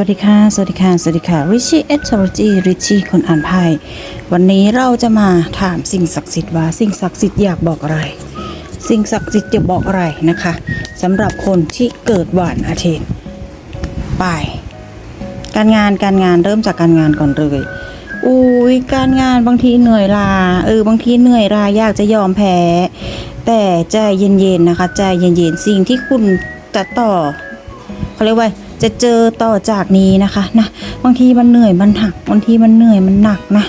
วัสดีค่ะ สวัสดีค่ะ สวัสดีค่ะ Richie e t o r o g y Richie คนอ่านไพ่ วันนี้เราจะมาถามสิ่งศักดิ์สิทธิ์ว่า สิ่งศักดิ์สิทธิ์อยากบอกอะไร สิ่งศักดิ์สิทธิ์จะบอกอะไรนะคะสำหรับคนที่เกิดวันอาทิตย์ไป การงาน การงานเริ่มจากการงานก่อนเลยอุ้ยการงานบางทีเหนื่อยลา เออ บางทีเหนื่อยลาอยากจะยอมแพ้ แต่ใจเย็นๆนะคะ ใจเย็นๆ สิ่งที่คุณจะต่อ เขาเรียกว่าจะเจอต่อจากนี้นะคะนะบางทีมันเหนื่อยมันหักบางทีมันเหนื่อยมันหนักนะ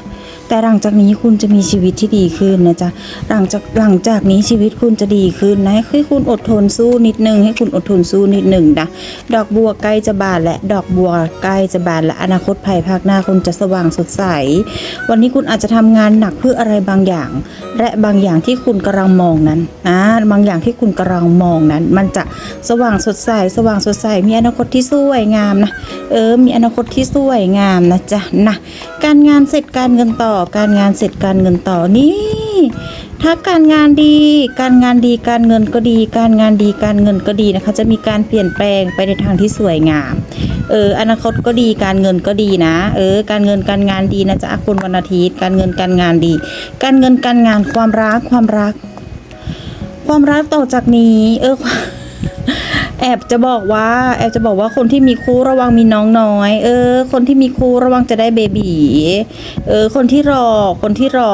แต่หลังจากนี้คุณจะมีชีวิตที่ดีขึ้นนะจ๊ะหลังจากหลังจากนี้ชีวิตคุณจะดีขึ้นนะให้คุณอดทนสู้นิดนึงให้คุณอดทนสู้นิดหนึ่งนะดอกบัวใกล้จะบานและดอกบัวใกล้จะบานและอนาคตภายภาคหน้าคุณจะสว่างสดใส วันนี้คุณอาจจะทำงานหนักเพื่ออะไรบางอย่าง และบางอย่างที่คุณกำลังมองนั้นนะบางอย่างที่คุณกำลังมองนั้น มันจะสว่างสดใสสว่างสดใสมีอนาคตที่สวยงามนะเออมีอนาคตที่สวยงามนะจ๊ะนะการงานเสร็จการเงินต่ออการงานเสร็จการเงินต่อนี่ ถ้าการงานดี การงานดีการเงินก็ดี การงานดีการเงินก็ดีนะคะ จะมีการเปลี่ยนแปลงไปในทางที่สวยงาม เอออนาคตก็ดีการเงินก็ดีนะ เออ การเงินการงานดีนะจ๊ะคุณวันอาทิตย์ การเงินการงานดี การเงินการงานความรักความรัก ความรักต่อจากนี้ เออ แอบจะบอกว่าแอบจะบอกว่าคนที่มีคู่ระวังมีน้องน้อย เออ คนที่มีคู่ระวังจะได้เบบีเออ คนที่รอ คนที่รอ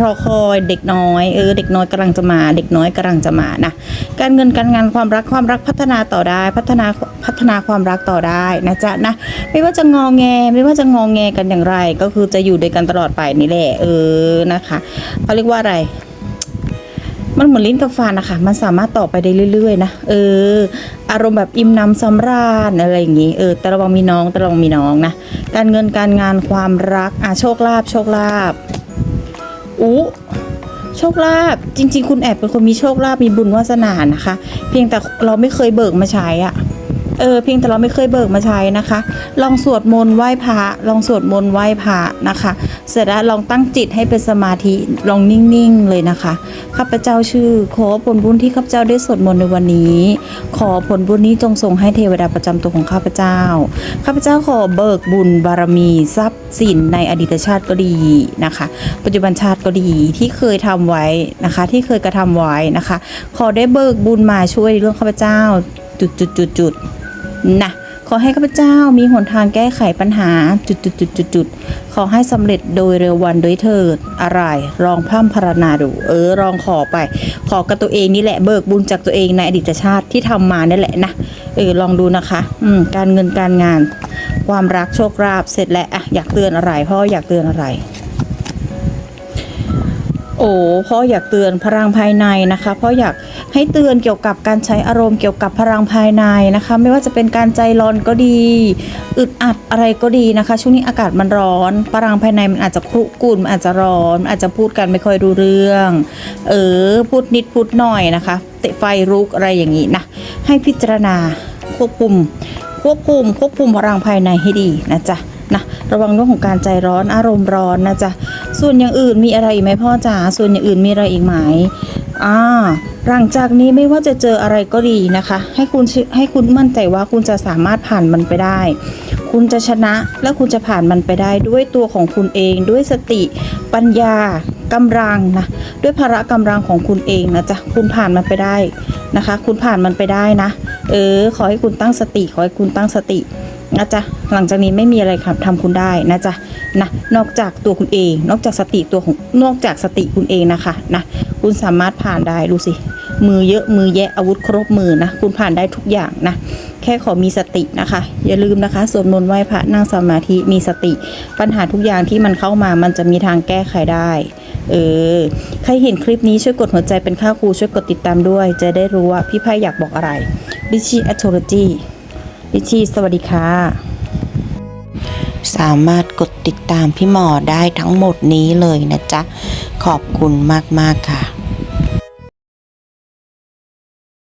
รอคอยเด็กน้อย เออ เด็กน้อยกำลังจะมา เด็กน้อยกำลังจะมานะ การเงินการงานความรักความรักพัฒนาต่อได้ พัฒนาพัฒนาความรักต่อได้นะจ๊ะนะ ไม่ว่าจะงองแง ไม่ว่าจะงองแงกันอย่างไร ก็คือจะอยู่ด้วยกันตลอดไปนี่แหละ เออ นะคะเขาเรียกว่าอะไร มันเหมือนลิ้นกับฟันนะคะ มันสามารถต่อไปได้เรื่อยๆ นะ เออ อารมณ์แบบอิ่มน้ำสำราญอะไรอย่างงี้ เออ แต่ระวังมีน้อง แต่ระวังมีน้องนะ การเงินการงานความรัก อะโชคลาภ โชคลาภอู้โชคลาภ จริง ๆ คุณแอบเป็นคนมีโชคลาภ มีบุญวาสนานะคะ เพียงแต่เราไม่เคยเบิกมาใช้อะ เออเพียงแต่เราไม่เคยเบิกมาใช้นะคะ ลองสวดมนต์ไหว้พระลองสวดมนต์ไหว้พระนะคะ เสร็จแล้วลองตั้งจิตให้เป็นสมาธิลองนิ่งๆเลยนะคะข้าพเจ้าชื่อ ขอผลบุญที่ข้าพเจ้าได้สวดมนต์ในวันนี้ ขอผลบุญนี้จงส่งให้เทวดาประจำตัวของข้าพเจ้าข้าพเจ้าขอเบิกบุญบารมีทรัพย์สินในอดีตชาติก็ดีนะคะ ปัจจุบันชาติก็ดีที่เคยทำไว้นะคะ ที่เคยกระทำไว้นะคะ ขอได้เบิกบุญมาช่วยเรื่องข้าพเจ้าจุดจุดจุดจุด นะขอให้ข้าพเจ้ามีหนทางแก้ไขปัญหาจุดจุดจุดจุดจุดๆขอให้สำเร็จโดยเร็ววันโดยเถิดอะไรลองพร่ำพรณนาดู เออลองขอไป ขอกับตัวเองนี่แหละเบิกบุญจากตัวเองในอดีตชาติที่ทำมานี่แหละนะเออลองดูนะคะอืมการเงินการงาน ความรักโชคลาภเสร็จแล้วอะอยากเตือนอะไรพ่ออยากเตือนอะไรโอ้พ่ออยากเตือนพลังภายในนะคะพ่ออยาก ให้เตือนเกี่ยวกับการใช้อารมณ์เกี่ยวกับพลังภายในนะคะ ไม่ว่าจะเป็นการใจร้อนก็ดี อึดอัดอะไรก็ดีนะคะ ช่วงนี้อากาศมันร้อน พลังภายในมันอาจจะครุกุ่นมันอาจจะร้อนมันอาจจะพูดกันไม่ค่อยรู้เรื่อง เออพูดนิดพูดหน่อยนะคะ เตะไฟรุกอะไรอย่างนี้นะให้พิจารณาควบคุม ควบคุม ควบคุมพลังภายในให้ดีนะจ๊ะนะระวังเรื่องของการใจร้อนอารมณ์ร้อนนะจ๊ะส่วนอย่างอื่นมีอะไรอีกไหมพ่อจ๋าส่วนอย่างอื่นมีอะไรอีกไหม อ่าหลังจากนี้ไม่ว่าจะเจออะไรก็ดีนะคะ ให้คุณให้คุณมั่นใจว่าคุณจะสามารถผ่านมันไปได้ คุณจะชนะและคุณจะผ่านมันไปได้ด้วยตัวของคุณเอง ด้วยสติ ปัญญากำลังนะด้วยพละกำลังของคุณเองนะจ๊ะคุณผ่านมันไปได้นะคะ คุณผ่านมันไปได้นะ เออ ขอให้คุณตั้งสติ ขอให้คุณตั้งสติ นะจ๊ะหลังจากนี้ไม่มีอะไรครับทำคุณได้นะจ๊ะนะนอกจากตัวคุณเอง นอกจากสติตัวของนอกจากสติคุณเองนะคะนะคุณสามารถผ่านได้ดูสิมือเยอะมือแยะอาวุธครบมือนะคุณผ่านได้ทุกอย่างนะแค่ขอมีสตินะคะ อย่าลืมนะคะสวดมนต์ไหว้พระนั่งสมาธิมีสติ ปัญหาทุกอย่างที่มันเข้ามามันจะมีทางแก้ไขได้เออใครเห็นคลิปนี้ช่วยกดหัวใจเป็นค่าครูช่วยกดติดตามด้วย จะได้รู้ว่าพี่ไพ่อยากบอกอะไรดิชี่แอ t โ o โลจี ลิชี่สวัสดีค่ะ สามารถกดติดตามพี่หมอได้ทั้งหมดนี้เลยนะจ๊ะ ขอบคุณมาก ๆ ค่ะ